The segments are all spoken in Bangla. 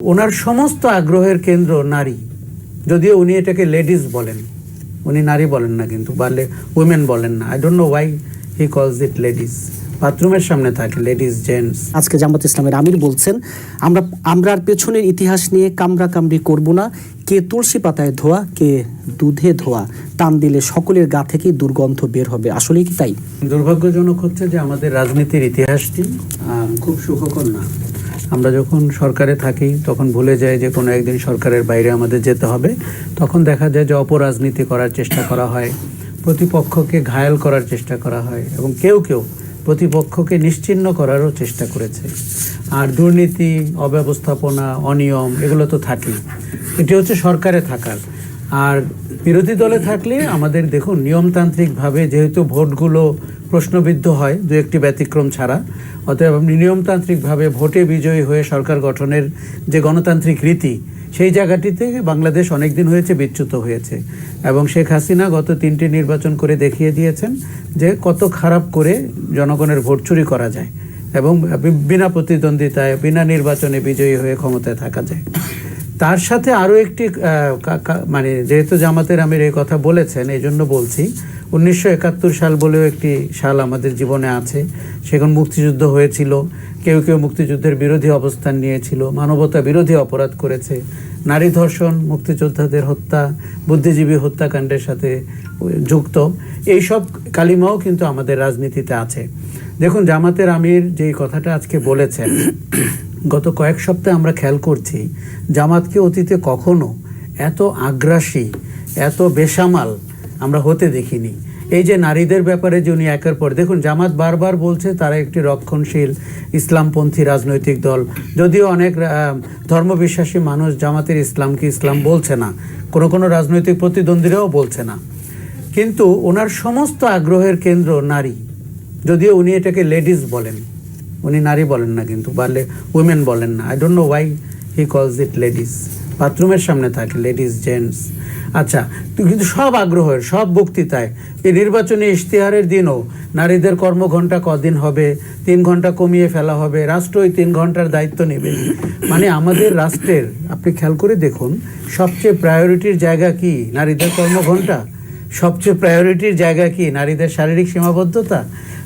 ওনার সমস্ত আগ্রহের কেন্দ্র নারী। যদিও উনি এটাকে লেডিস বলেন। উনি নারী বলেন না কিন্তু পারলে উইমেন বলেন না। I don't know why he calls it ladies বাথরুমের সামনে থাকে লেডিস জেন্টস আজকে জামাত ইসলামের আমির বলছেন আমরা আমরা আর পেছনের ইতিহাস নিয়ে কামরা কামড়ি করব না। কে তুলসী পাতায় ধোয়া কে দুধে ধোয়া টান দিলে সকলের গা থেকেই দুর্গন্ধ বের হবে। আসলেই কি তাই? দুর্ভাগ্যজনক হচ্ছে যে আমাদের রাজনীতির ইতিহাসটি খুব সুখকর না। আমরা যখন সরকারে থাকি, তখন ভুলে যাই যে কোনো একদিন সরকারের বাইরে আমাদের যেতে হবে। তখন দেখা যায় যে অপরাজনীতি করার চেষ্টা করা হয়, প্রতিপক্ষকে ঘায়াল করার চেষ্টা করা হয় এবং কেউ কেউ প্রতিপক্ষকে নিশ্চিহ্ন করারও চেষ্টা করেছে। আর দুর্নীতি, অব্যবস্থাপনা, অনিয়ম এগুলো তো থাকেই। এটি হচ্ছে সরকারে থাকার। আর বিরোধী দলে থাকলে আমাদের দেখুন, নিয়মতান্ত্রিকভাবে যেহেতু ভোটগুলো প্রশ্নবিদ্ধ হয়, দু একটি ব্যতিক্রম ছাড়া। অতএব আপনি নিয়মতান্ত্রিকভাবে ভোটে বিজয়ী হয়ে সরকার গঠনের যে গণতান্ত্রিক রীতি, সেই জায়গাটিতে বাংলাদেশ অনেক দিন হয়েছে, বিচ্যুত হয়েছে। এবং শেখ হাসিনা গত তিনটি নির্বাচন করে দেখিয়ে দিয়েছেন যে কত খারাপ করে জনগণের ভোট চুরি করা যায় এবং বিনা প্রতিদ্বন্দ্বিতায়, বিনা নির্বাচনে বিজয়ী হয়ে ক্ষমতায় থাকা যায়। তার সাথে আরও একটি মানে যেহেতু জামাতের আমির এই কথা বলেছেন, এই জন্য বলছি, উনিশশো একাত্তর সাল বলেও একটি সাল আমাদের জীবনে আছে। সেখানে মুক্তিযুদ্ধ হয়েছিল, কেউ কেউ মুক্তিযুদ্ধের বিরোধী অবস্থান নিয়েছিল, মানবতা বিরোধী অপরাধ করেছে। নারী ধর্ষণ, মুক্তিযোদ্ধাদের হত্যা, বুদ্ধিজীবী হত্যাকাণ্ডের সাথে যুক্ত। এইসব কালিমাও কিন্তু আমাদের রাজনীতিতে আছে। দেখুন, জামাতের আমির যেই কথাটা আজকে বলেছেন গত কয়েক সপ্তাহে আমরা খেয়াল করছি জামাতকে অতীতে কখনো এত আগ্রাসী, এত বেসামাল আমরা হতে দেখিনি। এই যে নারীদের ব্যাপারে যে উনি একের পর, দেখুন, জামাত বারবার বলছে তারা একটি রক্ষণশীল ইসলামপন্থী রাজনৈতিক দল। যদিও অনেক ধর্মবিশ্বাসী মানুষ জামাতের ইসলামকে ইসলাম বলছে না, কোনো কোনো রাজনৈতিক প্রতিদ্বন্দ্বীরাও বলছে না। কিন্তু ওনার সমস্ত আগ্রহের কেন্দ্র নারী, যদিও উনি এটাকে লেডিস বলেন। উনি নারী বলেন না কিন্তু পারলে উইমেন বলেন না। I don't know why he calls it ladies বাথরুমের সামনে থাকে লেডিস জেন্টস আচ্ছা তো কিন্তু সব আগ্রহের, সব বক্তৃতায় এই নির্বাচনী ইশতেহারের দিনও নারীদের কর্মঘণ্টা কদিন হবে, তিন ঘণ্টা কমিয়ে ফেলা হবে, রাষ্ট্রই তিন ঘণ্টার দায়িত্ব নেবে। মানে আমাদের রাষ্ট্রের, আপনি খেয়াল করে দেখুন, সবচেয়ে প্রায়োরিটির জায়গা কি নারীদের কর্মঘণ্টা? সবচেয়ে প্রায়োরিটির জায়গা কি নারীদের শারীরিক সীমাবদ্ধতা?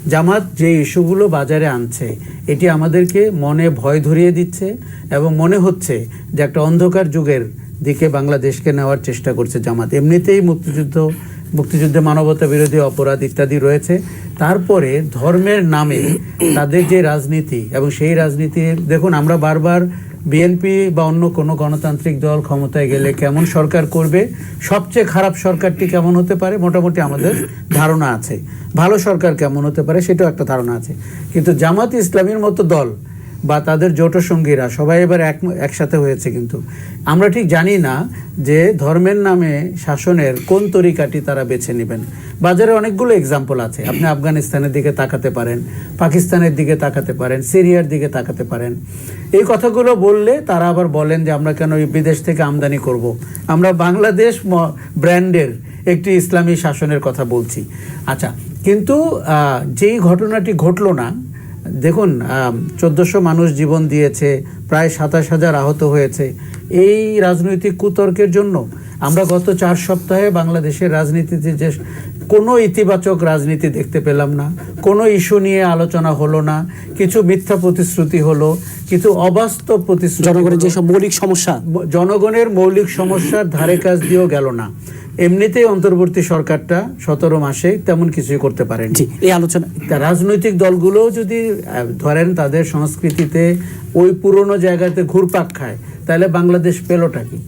জামাত যে ইস্যুগুলো বাজারে আনছে, এটি আমাদেরকে মনে ভয় ধরিয়ে দিচ্ছে এবং মনে হচ্ছে যে একটা অন্ধকার যুগের দিকে বাংলাদেশকে নেওয়ার চেষ্টা করছে জামাত। এমনিতেই মুক্তিযুদ্ধ মুক্তিযুদ্ধে মানবতা বিরোধী অপরাধ ইত্যাদি রয়েছে। তারপরে ধর্মের নামে তাদের যে রাজনীতি এবং সেই রাজনীতি, দেখুন আমরা বারবার বিএনপি বা অন্য কোনো গণতান্ত্রিক দল ক্ষমতায় গেলে কেমন সরকার করবে, সবচেয়ে খারাপ সরকারটি কেমন হতে পারে মোটামুটি আমাদের ধারণা আছে। ভালো সরকার কেমন হতে পারে সেটাও একটা ধারণা আছে। কিন্তু জামাত ইসলামীর মতো দল বা তাদের জোট সঙ্গীরা সবাই এবার এক, একসাথে হয়েছে কিন্তু। আমরা ঠিক জানি না যে ধর্মের নামে শাসনের কোন তরিকাটি তারা বেছে নেবেন। বাজারে অনেকগুলো এক্সাম্পল আছে। আপনি আফগানিস্তানের দিকে তাকাতে পারেন, পাকিস্তানের দিকে তাকাতে পারেন, সিরিয়ার দিকে তাকাতে পারেন। এই কথাগুলো বললে তারা আবার বলেন যে আমরা কেন বিদেশ থেকে আমদানি করব। আমরা বাংলাদেশ ব্র্যান্ডের একটি ইসলামী শাসনের কথা বলছি। আচ্ছা কিন্তু যেই ঘটনাটি ঘটলো না দেখুন চোদ্দোশো মানুষ জীবন দিয়েছে প্রায় সাতাশ হাজার আহত হয়েছে। এই রাজনৈতিক কুতর্কের জন্য আমরা গত চার সপ্তাহে বাংলাদেশের রাজনীতিতে যে কোনো ইতিবাচক রাজনীতি দেখতে পেলাম না কোনো ইস্যু নিয়ে আলোচনা হলো না কিছু মিথ্যা প্রতিশ্রুতি হলো কিছু অবাস্তব প্রতিশ্রুতি জনগণের যেসব মৌলিক সমস্যা। জনগণের মৌলিক সমস্যার ধারে কাজ দিয়েও গেল না। এমনিতেই অন্তর্বর্তী সরকারটা সতেরো মাসে তেমন কিছুই করতে পারেনি। এই আলোচনা। রাজনৈতিক দলগুলো যদি ধরেন তাদের সংস্কৃতিতে ওই পুরনো জায়গাতে ঘুরপাক খায় তাহলে বাংলাদেশ পেলোটা কি?